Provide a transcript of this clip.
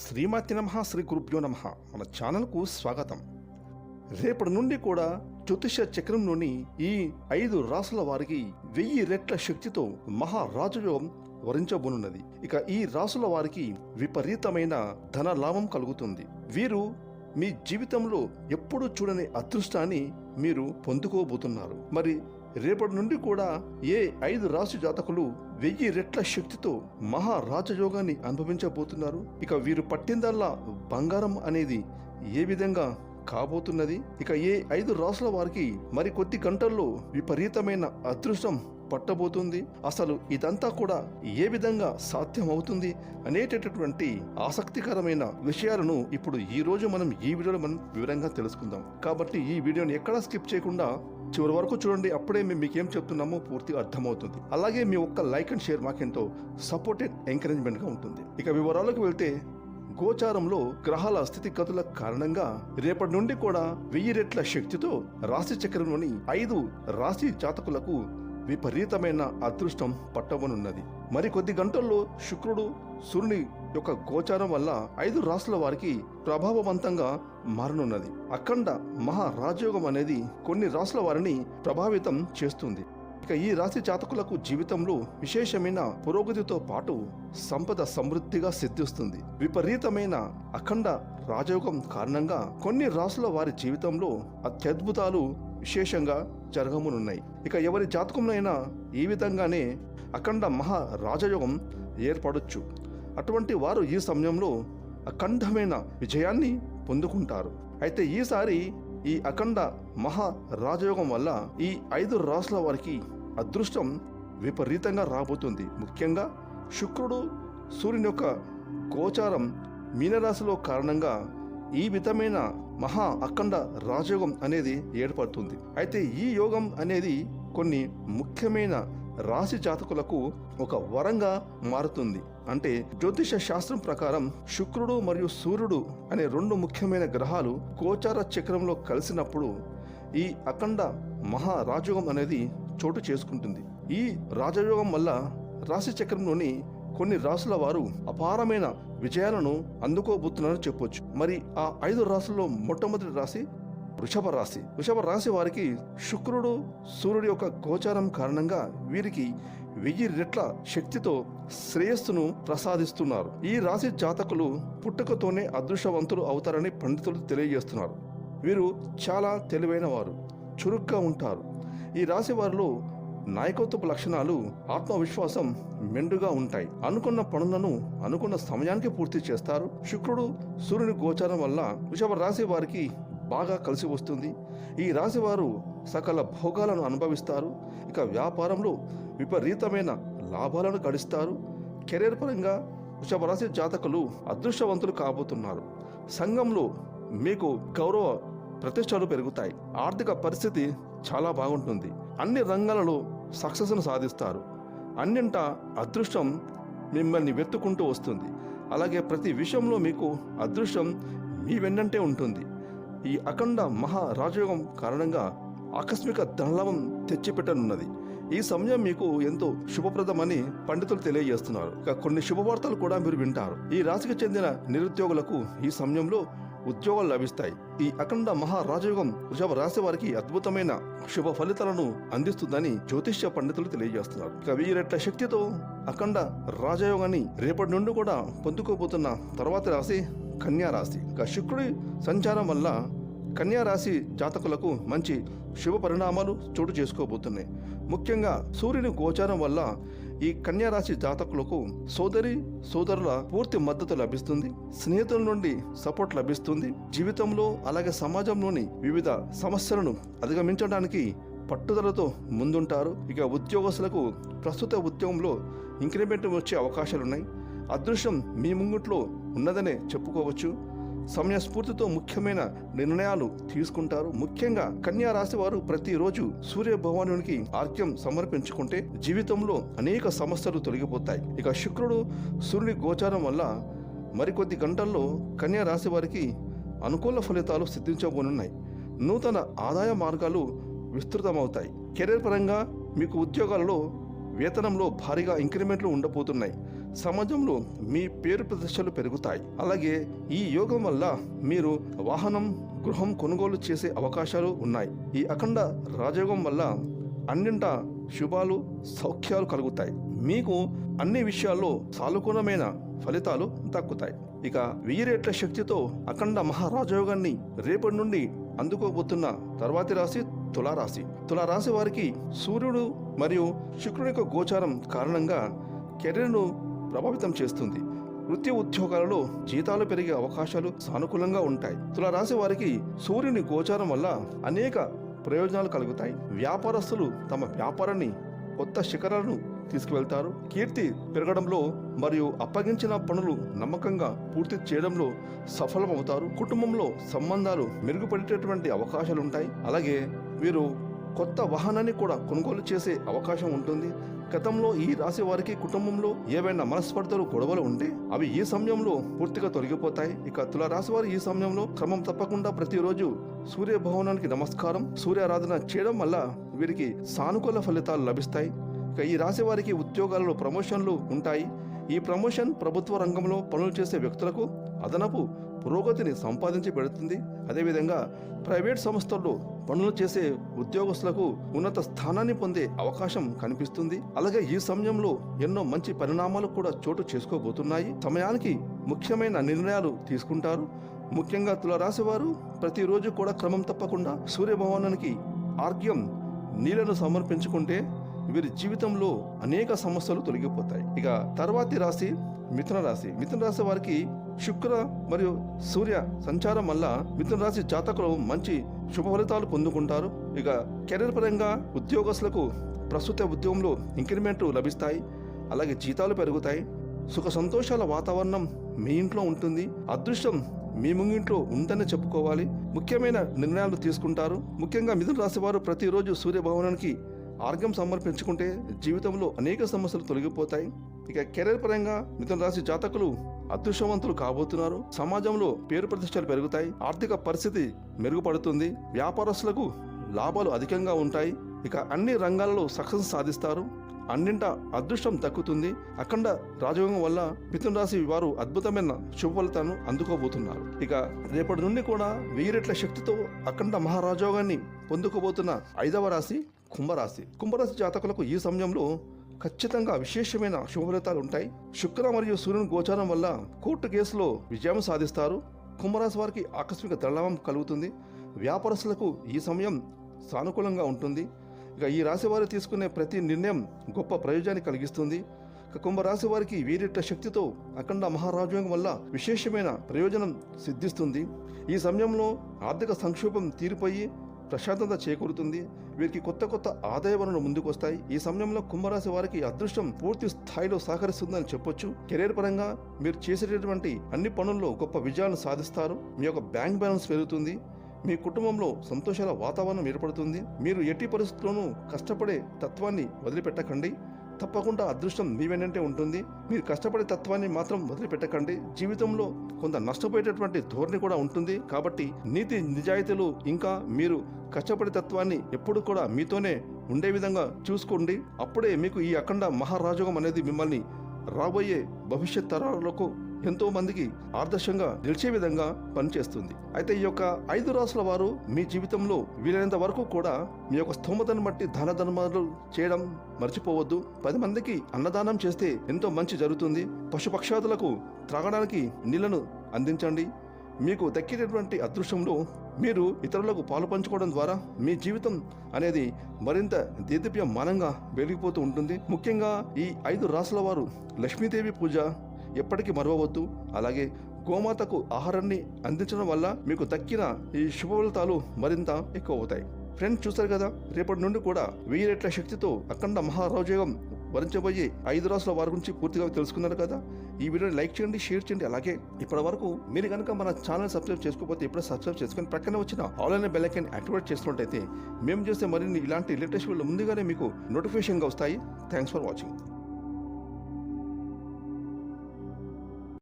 శ్రీమతి నమ. శ్రీ గురుభ్యో నమ మన ఛానల్కు స్వాగతం. రేపటి నుండి కూడా జ్యోతిష చక్రంలోని ఈ ఐదు రాసుల వారికి వెయ్యి రెట్ల శక్తితో మహారాజయోగం వరించబోనున్నది. ఇక ఈ రాసుల వారికి విపరీతమైన ధన లాభం కలుగుతుంది. వీరు మీ జీవితంలో ఎప్పుడూ చూడని అదృష్టాన్ని మీరు పొందుకోబోతున్నారు. మరి రేపటి నుండి కూడా ఏ ఐదు రాశి జాతకులు వెయ్యి రెట్ల శక్తితో మహా రాజయోగాన్ని అనుభవించబోతున్నారు. ఇక వీరు పట్టిందల్లా బంగారం అనేది ఏ విధంగా కాబోతున్నది? ఇక ఏ ఐదు రాసుల వారికి మరి కొద్ది గంటల్లో విపరీతమైన అదృష్టం పట్టబోతుంది. అసలు ఇదంతా కూడా ఏ విధంగా సాధ్యం అవుతుంది అనేటటువంటి ఆసక్తికరమైన విషయాలను ఇప్పుడు ఈ రోజు మనం ఈ వీడియోలో మనం వివరంగా తెలుసుకుందాం. కాబట్టి ఈ వీడియోని ఎక్కడా స్కిప్ చేయకుండా చివరి వరకు చూడండి. అప్పుడే మేము మీకు ఏం చెప్తున్నామో పూర్తిగా అర్థమవుతుంది. అలాగే మీ ఒక్క లైక్ అండ్ షేర్ మాకెంతో సపోర్టెడ్ ఎంకరేజ్మెంట్గా ఉంటుంది. ఇక వివరాలకు వెళ్తే గోచారంలో గ్రహాల స్థితిగతుల కారణంగా రేపటి నుండి కూడా వెయ్యి రెట్ల శక్తితో రాశి చక్రంలోని ఐదు రాశి జాతకులకు విపరీతమైన అదృష్టం పట్టవనున్నది. మరి కొద్ది గంటల్లో శుక్రుడు సూర్యుని యొక్క గోచారం వల్ల ఐదు రాసుల వారికి ప్రభావవంతంగా మారనున్నది. అఖండ మహా రాజయోగం అనేది కొన్ని రాసుల వారిని ప్రభావితం చేస్తుంది. ఇక ఈ రాశి జాతకులకు జీవితంలో విశేషమైన పురోగతితో పాటు సంపద సమృద్ధిగా సిద్ధిస్తుంది. విపరీతమైన అఖండ రాజయోగం కారణంగా కొన్ని రాసుల వారి జీవితంలో అత్యద్భుతాలు విశేషంగా జరగమునున్నాయి. ఇక ఎవరి జాతకంలోనైనా ఈ విధంగానే అఖండ మహా రాజయోగం ఏర్పడొచ్చు. అటువంటి వారు ఈ సమయంలో అఖండమైన విజయాన్ని పొందుకుంటారు. అయితే ఈసారి ఈ అఖండ మహా రాజయోగం వల్ల ఈ ఐదు రాసుల వారికి అదృష్టం విపరీతంగా రాబోతుంది. ముఖ్యంగా శుక్రుడు సూర్యుని యొక్క గోచారం మీనరాశిలో కారణంగా ఈ విధమైన మహా అఖండ రాజయోగం అనేది ఏర్పడుతుంది. అయితే ఈ యోగం అనేది కొన్ని ముఖ్యమైన రాశి జాతకులకు ఒక వరంగా మారుతుంది. అంటే జ్యోతిష శాస్త్రం ప్రకారం శుక్రుడు మరియు సూర్యుడు అనే రెండు ముఖ్యమైన గ్రహాలు గోచార చక్రంలో కలిసినప్పుడు ఈ అఖండ మహారాజయోగం అనేది చోటు చేసుకుంటుంది. ఈ రాజయోగం వల్ల రాశి చక్రంలోని కొన్ని రాసుల వారు అపారమైన విజయాలను అందుకోబోతున్నారని చెప్పొచ్చు. మరి ఆ ఐదు రాసుల్లో మొట్టమొదటి రాశి వృషభ రాశి. వృషభ రాశి వారికి శుక్రుడు సూర్యుడి యొక్క గోచారం కారణంగా వీరికి వెయ్యి రెట్ల శక్తితో శ్రేయస్సును ప్రసాదిస్తున్నారు. ఈ రాశి జాతకులు పుట్టుకతోనే అదృష్టవంతులు అవుతారని పండితులు తెలియజేస్తున్నారు. వీరు చాలా తెలివైన వారు చురుగ్గా ఉంటారు. ఈ రాశి వారిలో నాయకత్వపు లక్షణాలు ఆత్మవిశ్వాసం మెండుగా ఉంటాయి. అనుకున్న పనులను అనుకున్న సమయానికి పూర్తి చేస్తారు. శుక్రుడు సూర్యుని గోచారం వల్ల వృషభ రాశి వారికి బాగా కలిసి వస్తుంది. ఈ రాశి వారు సకల భోగాలను అనుభవిస్తారు. ఇక వ్యాపారంలో విపరీతమైన లాభాలను గడిస్తారు. కెరీర్ పరంగా వృషభ రాశి జాతకులు అదృష్టవంతులు కాబోతున్నారు. సంఘంలో మీకు గౌరవ ప్రతిష్టలు పెరుగుతాయి. ఆర్థిక పరిస్థితి చాలా బాగుంటుంది. అన్ని రంగాలలో సక్సెస్ను సాధిస్తారు. అన్నింట అదృష్టం మిమ్మల్ని వెతుకుంటూ వస్తుంది. అలాగే ప్రతి విషయంలో మీకు అదృష్టం మీ వెన్నంటే ఉంటుంది. ఈ అఖండ మహా రాజయోగం కారణంగా ఆకస్మిక ధనలాభం తెచ్చిపెట్టనున్నది. ఈ సమయం మీకు ఎంతో శుభప్రదమని పండితులు తెలియజేస్తున్నారు. ఇక కొన్ని శుభవార్తలు కూడా మీరు వింటారు. ఈ రాశికి చెందిన నిరుద్యోగులకు ఈ సమయంలో ఉద్యోగాలు లభిస్తాయి. ఈ అఖండ మహారాజయోగం వృషభ రాశి వారికి అద్భుతమైన శుభ ఫలితాలను అందిస్తుందని జ్యోతిష్య పండితులు తెలియజేస్తున్నారు. ఇక వెయ్యి రెట్ల శక్తితో అఖండ రాజయోగాన్ని రేపటి నుండి కూడా పొందుకోబోతున్న తర్వాతి రాశి కన్యా రాశి. ఇక శుక్రుడి సంచారం వల్ల కన్యా రాశి జాతకులకు మంచి శుభ పరిణామాలు చోటు చేసుకోబోతున్నాయి. ముఖ్యంగా సూర్యుని గోచారం వల్ల ఈ కన్యారాశి జాతకులకు సోదరి సోదరుల పూర్తి మద్దతు లభిస్తుంది స్నేహితుల నుండి సపోర్ట్ లభిస్తుంది. జీవితంలో అలాగే సమాజంలోని వివిధ సమస్యలను అధిగమించడానికి పట్టుదలతో ముందుంటారు. ఇక ఉద్యోగస్తులకు ప్రస్తుత ఉద్యోగంలో ఇంక్రిమెంట్ వచ్చే అవకాశాలున్నాయి. అదృష్టం మీ ముంగిట్లో ఉన్నదనే చెప్పుకోవచ్చు. సమయస్ఫూర్తితో ముఖ్యమైన నిర్ణయాలు తీసుకుంటారు. ముఖ్యంగా కన్యా రాశి వారు ప్రతిరోజు సూర్య భగవానునికి ఆర్క్యం సమర్పించుకుంటే జీవితంలో అనేక సమస్యలు తొలగిపోతాయి. ఇక శుక్రుడు సూర్యుని గోచారం వల్ల మరికొద్ది గంటల్లో కన్యా రాశి వారికి అనుకూల ఫలితాలు సిద్ధించబోనున్నాయి. నూతన ఆదాయ మార్గాలు విస్తృతమవుతాయి. కెరీర్ పరంగా మీకు ఉద్యోగాలలో వేతనంలో భారీగా ఇంక్రిమెంట్లు ఉండబోతున్నాయి. సమాజంలో మీ పేరు ప్రతిష్టలు పెరుగుతాయి. అలాగే ఈ యోగం వల్ల మీరు వాహనం గృహం కొనుగోలు చేసే అవకాశాలు ఉన్నాయి. ఈ అఖండ రాజయోగం వల్ల అన్నింట శుభాలు సౌఖ్యాలు కలుగుతాయి. మీకు అన్ని విషయాల్లో సానుకూలమైన ఫలితాలు దక్కుతాయి. ఇక వెయ్యి రేట్ల శక్తితో అఖండ మహారాజయోగాన్ని రేపటి నుండి అందుకోబోతున్న తర్వాతి రాశి తులారాశి. తులారాశి వారికి సూర్యుడు మరియు శుక్రుడి యొక్క గోచారం కారణంగా కెరీర్ను ప్రభావితం చేస్తుంది. వృత్తి ఉద్యోగాలలో జీతాలు పెరిగే అవకాశాలు సానుకూలంగా ఉంటాయి. తులారాశి వారికి సూర్యుని గోచారం వల్ల అనేక ప్రయోజనాలు కలుగుతాయి. వ్యాపారస్తులు తమ వ్యాపారాన్ని కొత్త శిఖరాలను తీసుకువెళ్తారు. కీర్తి పెరగడంలో మరియు అప్పగించిన పనులు నమ్మకంగా పూర్తి చేయడంలో సఫలమవుతారు. కుటుంబంలో సంబంధాలు మెరుగుపడేటటువంటి అవకాశాలు ఉంటాయి అలాగే వీరు కొత్త వాహనాన్ని కూడా కొనుగోలు చేసే అవకాశం ఉంటుంది. గతంలో ఈ రాశి వారికి కుటుంబంలో ఏవైనా మనస్పర్ధలు గొడవలు ఉంటే అవి ఈ సమయంలో పూర్తిగా తొలగిపోతాయి. ఇక తుల రాశి వారు ఈ సమయంలో క్రమం తప్పకుండా ప్రతిరోజు సూర్య భవనానికి నమస్కారం సూర్యారాధన చేయడం వల్ల వీరికి సానుకూల ఫలితాలు లభిస్తాయి. ఇక ఈ రాశి వారికి ఉద్యోగాలలో ప్రమోషన్లు ఉంటాయి. ఈ ప్రమోషన్ ప్రభుత్వ రంగంలో పనులు చేసే వ్యక్తులకు అదనపు పురోగతిని సంపాదించి పెడుతుంది. అదేవిధంగా ప్రైవేట్ సంస్థల్లో పనులు చేసే ఉద్యోగస్తులకు ఉన్నత స్థానాన్ని పొందే అవకాశం కనిపిస్తుంది. అలాగే ఈ సమయంలో ఎన్నో మంచి పరిణామాలు కూడా చోటు చేసుకోబోతున్నాయి. సమయానికి ముఖ్యమైన నిర్ణయాలు తీసుకుంటారు. ముఖ్యంగా తులరాశి వారు ప్రతిరోజు కూడా క్రమం తప్పకుండా సూర్యభవనానికి ఆర్గ్యం నీళ్ళను సమర్పించుకుంటే వీరి జీవితంలో అనేక సమస్యలు తొలగిపోతాయి. ఇక తర్వాతి రాశి మిథున రాశి. మిథున రాశి వారికి శుక్ర మరియు సూర్య సంచారం వల్ల మిథున రాశి జాతకులు మంచి శుభ ఫలితాలు పొందుకుంటారు. ఇక కెరీర్ పరంగా ఉద్యోగస్తులకు ప్రస్తుత ఉద్యోగంలో ఇంక్రిమెంట్ లభిస్తాయి. అలాగే జీతాలు పెరుగుతాయి. సుఖ సంతోషాల వాతావరణం మీ ఇంట్లో ఉంటుంది. అదృష్టం మీ ముంగింట్లో ఉందని చెప్పుకోవాలి. ముఖ్యమైన నిర్ణయాలు తీసుకుంటారు. ముఖ్యంగా మిథున రాశి వారు ప్రతిరోజు సూర్యభవనానికి ఆర్గం సమర్పించుకుంటే జీవితంలో అనేక సమస్యలు తొలగిపోతాయి. ఇక కెరీర్ పరంగా మిథున రాశి జాతకులు అదృష్టవంతులు కాబోతున్నారు. సమాజంలో పేరు ప్రతిష్టలు పెరుగుతాయి. ఆర్థిక పరిస్థితి మెరుగుపడుతుంది. వ్యాపారస్తులకు లాభాలు అధికంగా ఉంటాయి. ఇక అన్ని రంగాలలో సక్సెస్ సాధిస్తారు. అన్నింట అదృష్టం దక్కుతుంది. అఖండ రాజయోగం వల్ల మిథున రాశి వారు అద్భుతమైన శుభఫలితాలను అందుకోబోతున్నారు. ఇక రేపటి నుండి కూడా వెయ్యి రెట్ల శక్తితో అఖండ మహారాజయోగాన్ని పొందుకోబోతున్న ఐదవ రాశి కుంభరాశి. కుంభరాశి జాతకులకు ఈ సమయంలో ఖచ్చితంగా విశేషమైన శుభలితాలు ఉంటాయి. శుక్ర మరియు సూర్యుని గోచారం వల్ల కోర్టు కేసులో విజయం సాధిస్తారు. కుంభరాశి వారికి ఆకస్మిక దళావం కలుగుతుంది. వ్యాపారస్తులకు ఈ సమయం సానుకూలంగా ఉంటుంది. ఇక ఈ రాశి వారు తీసుకునే ప్రతి నిర్ణయం గొప్ప ప్రయోజనాన్ని కలిగిస్తుంది. కుంభరాశి వారికి వీరిట్ట శక్తితో అఖండ మహారాజ్యం వల్ల విశేషమైన ప్రయోజనం సిద్ధిస్తుంది. ఈ సమయంలో ఆర్థిక సంక్షోభం తీరిపోయి ప్రశాంతత చేకూరుతుంది. వీరికి కొత్త కొత్త ఆదాయ వనరులు ముందుకు వస్తాయి ఈ సమయంలో కుంభరాశి వారికి అదృష్టం పూర్తి స్థాయిలో సహకరిస్తుందని చెప్పొచ్చు. కెరీర్ పరంగా మీరు చేసేటటువంటి అన్ని పనుల్లో గొప్ప విజయాలను సాధిస్తారు. మీ యొక్క బ్యాంక్ బ్యాలెన్స్ పెరుగుతుంది. మీ కుటుంబంలో సంతోషాల వాతావరణం ఏర్పడుతుంది. మీరు ఎట్టి పరిస్థితుల్లోనూ కష్టపడే తత్వాన్ని వదిలిపెట్టకండి. తప్పకుండా అదృష్టం మీ వెనంటే ఉంటుంది. మీరు కష్టపడే తత్వాన్ని మాత్రం వదిలిపెట్టకండి. జీవితంలో కొంత నష్టపోయేటటువంటి ధోరణి కూడా ఉంటుంది. కాబట్టి నీతి నిజాయితీలు ఇంకా మీరు కష్టపడే తత్వాన్ని ఎప్పుడు కూడా మీతోనే ఉండే విధంగా చూసుకోండి. అప్పుడే మీకు ఈ అఖండ మహారాజోగం అనేది మిమ్మల్ని రాబోయే భవిష్యత్ తరాలకు ఎంతో మందికి ఆదర్శంగా నిలిచే విధంగా పనిచేస్తుంది. అయితే ఈ యొక్క ఐదు రాసుల వారు మీ జీవితంలో వీలైనంత వరకు కూడా మీ యొక్క స్థోమతను బట్టి దాన ధర్మాలు చేయడం మర్చిపోవద్దు. పది మందికి అన్నదానం చేస్తే ఎంతో మంచి జరుగుతుంది. పశుపక్షాదులకు త్రాగడానికి నీళ్ళను అందించండి. మీకు దక్కేటటువంటి అదృష్టంలో మీరు ఇతరులకు పాలు పంచుకోవడం ద్వారా మీ జీవితం అనేది మరింత దేదీప్యమానంగా వెలిగిపోతూ ఉంటుంది. ముఖ్యంగా ఈ ఐదు రాసుల వారు లక్ష్మీదేవి పూజ ఎప్పటికీ మరవవద్దు. అలాగే గోమాతకు ఆహారాన్ని అందించడం వల్ల మీకు దక్కిన ఈ శుభ ఫలితాలు మరింత ఎక్కువ అవుతాయి ఫ్రెండ్స్ చూస్తారు కదా? రేపటి నుండి కూడా వెయ్యి రెట్ల శక్తితో అఖండ మహారాజయోగం వరించబోయే ఐదు రాసుల వారి గురించి పూర్తిగా తెలుసుకున్నారు కదా? ఈ వీడియోని లైక్ చేయండి షేర్ చేయండి. అలాగే ఇప్పటి వరకు మీరు కనుక మన ఛానల్ సబ్స్క్రైబ్ చేసుకోకపోతే ఇప్పుడే సబ్స్క్రైబ్ చేసుకుని పక్కన వచ్చిన ఆన్లైన్ బెల్ ఐకాన్ యాక్టివేట్ చేసినట్టయితే మేము చేసే మరిన్ని ఇలాంటి లేటెస్ట్ వీళ్ళు ముందుగానే మీకు నోటిఫికేషన్గా వస్తాయి. Thanks for watching